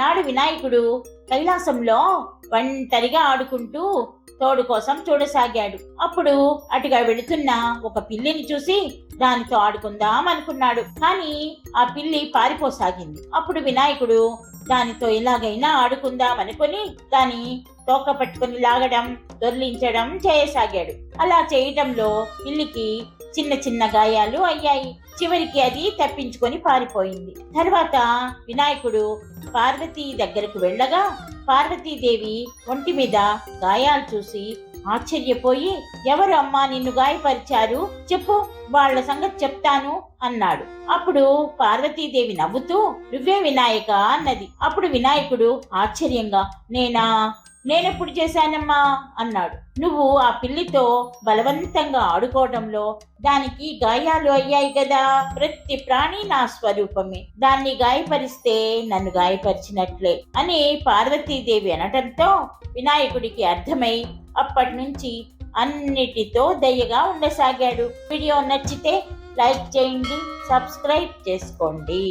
ఒకనాడు వినాయకుడు కైలాసంలో ఒంటరిగా ఆడుకుంటూ తోడు కోసం చూడసాగాడు. అప్పుడు అటుగా వెళుతున్న ఒక పిల్లిని చూసి దానితో ఆడుకుందాం అనుకున్నాడు. కానీ ఆ పిల్లి పారిపోసాగింది. అప్పుడు వినాయకుడు దానితో ఎలాగైనా ఆడుకుందాం అనుకుని దాని తోక పట్టుకుని లాగడం దొర్లించడం చేయసాగాడు. అలా చేయటంలో ఇల్లికి చిన్న చిన్న గాయాలు అయ్యాయి. చివరికి అది తప్పించుకొని పారిపోయింది. తర్వాత వినాయకుడు పార్వతీ దగ్గరకు వెళ్ళగా పార్వతీదేవి ఒంటి మీద గాయాలు చూసి ఆశ్చర్యపోయి ఎవరు అమ్మా నిన్ను గాయపరిచారు? చెప్పు వాళ్ళ సంగతి చెప్తాను అన్నాడు. అప్పుడు పార్వతీదేవి నవ్వుతూ నువ్వే వినాయక అన్నది. అప్పుడు వినాయకుడు ఆశ్చర్యంగా నేనా? నేనెప్పుడు చేశానమ్మా? అన్నాడు. నువ్వు ఆ పిల్లితో బలవంతంగా ఆడుకోవడంలో దానికి గాయాలు అయ్యాయి కదా? ప్రతి ప్రాణి నా స్వరూపమే. దాన్ని గాయపరిస్తే నన్ను గాయపరిచినట్లే అని పార్వతీదేవి అనటంతో వినాయకుడికి అర్థమై అప్పటి నుంచి అన్నిటితో దయగా ఉండసాగాడు. వీడియో నచ్చితే లైక్ చేయండి సబ్స్క్రైబ్ చేసుకోండి.